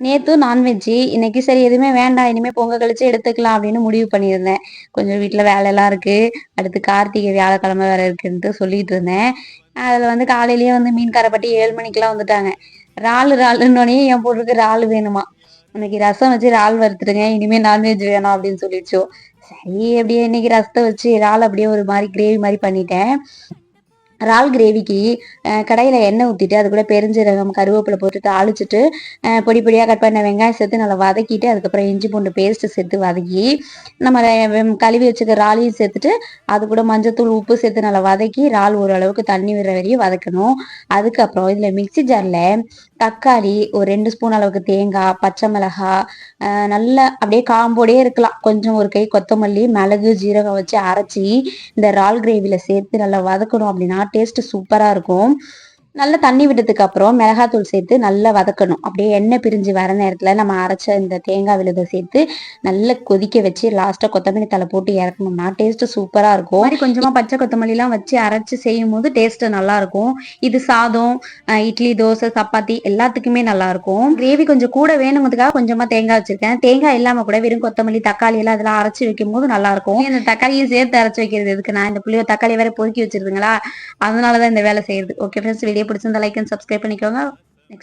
நேத்து நான்வெஜ்ஜு இன்னைக்கு சரி எதுவுமே வேண்டாம். இனிமே பொங்கல் கழிச்சு எடுத்துக்கலாம் அப்படின்னு முடிவு பண்ணியிருந்தேன். கொஞ்சம் வீட்டுல வேலையெல்லாம் இருக்கு. அடுத்து கார்த்திகை வியாழக்கிழமை வேற இருக்குன்ட்டு சொல்லிட்டு இருந்தேன். அதுல வந்து காலையிலேயே வந்து மீன் கரைப்பட்டி ஏழு மணிக்கெல்லாம் வந்துட்டாங்க. இறால் இறாலுன்னொடனே என் பொண்ணுக்கு இறால் வேணுமா? இன்னைக்கு ரசம் வச்சு இறால் வறுத்துடுங்க இனிமே நான்வெஜ் வேணும் அப்படின்னு சொல்லிடுச்சோ. சரி அப்படியே இன்னைக்கு ரசத்தை வச்சு இறால் அப்படியே ஒரு மாதிரி கிரேவி மாதிரி பண்ணிட்டேன். இறால் கிரேவிக்கு கடையில் எண்ணெய் ஊற்றிட்டு அது கூட பெருஞ்சீரகம் கருவேப்பிலை போட்டு தாளிச்சிட்டு பொடி பொடியாக கட் பண்ண வெங்காயம் சேர்த்து நல்லா வதக்கிட்டு அதுக்கப்புறம் இஞ்சி பூண்டு பேஸ்ட்டு சேர்த்து வதக்கி நம்ம கழுவி வச்சுக்க இறாலையும் சேர்த்துட்டு அது கூட மஞ்சத்தூள் உப்பு சேர்த்து நல்லா வதக்கி இறால் ஓரளவுக்கு தண்ணி விடுற வரையும் வதக்கணும். அதுக்கப்புறம் இதில் மிக்ஸி ஜாரில் தக்காளி ஒரு ரெண்டு ஸ்பூன் அளவுக்கு தேங்காய் பச்சை மிளகாய் நல்லா அப்படியே காம்போடே இருக்கலாம். கொஞ்சம் ஒரு கை கொத்தமல்லி மிளகு ஜீரகம் வச்சு அரைச்சி இந்த இறால் கிரேவியில் சேர்த்து நல்லா வதக்கணும் அப்படின்னா டேஸ்ட் சூப்பராக இருக்கும். நல்லா தண்ணி விட்டதுக்கு அப்புறம் மிளகாத்தூள் சேர்த்து நல்லா வதக்கணும். அப்படியே எண்ணெய் பிரிஞ்சு வர நேரத்தில் நம்ம அரைச்ச இந்த தேங்காய் விழுதை சேர்த்து நல்லா கொதிக்க வச்சு லாஸ்ட்டாக கொத்தமல்லி தலை போட்டு இறக்கணும்னா டேஸ்ட்டு சூப்பராக இருக்கும். மாதிரி கொஞ்சமாக பச்சை கொத்தமல்லிலாம் வச்சு அரைச்சி செய்யும் போது டேஸ்ட்டு நல்லாயிருக்கும் இது சாதம் இட்லி தோசை சப்பாத்தி எல்லாத்துக்குமே நல்லாயிருக்கும் கிரேவி கொஞ்சம் கூட வேணுங்கிறதுக்காக கொஞ்சமாக தேங்காய் வச்சுருக்கேன். தேங்காய் இல்லாமல் கூட வெறும் கொத்தமல்லி தக்காளி எல்லாம் அதெல்லாம் அரைச்சி வைக்கும் போது நல்லா இருக்கும். இந்த தக்காளியும் சேர்த்து அரைச்சி வைக்கிறது எதுக்கு நான் இந்த புளிய தக்காளி வேற பொறுக்கி வச்சிருதுங்களா? அதனாலதான் இந்த வேலை செய்யுது. ஓகே ஃப்ரெண்ட்ஸ் வீடியோ பிடிச்சிருந்தா லைக் அண்ட் சப்ஸ்கிரைப் பண்ணிக்கோங்க.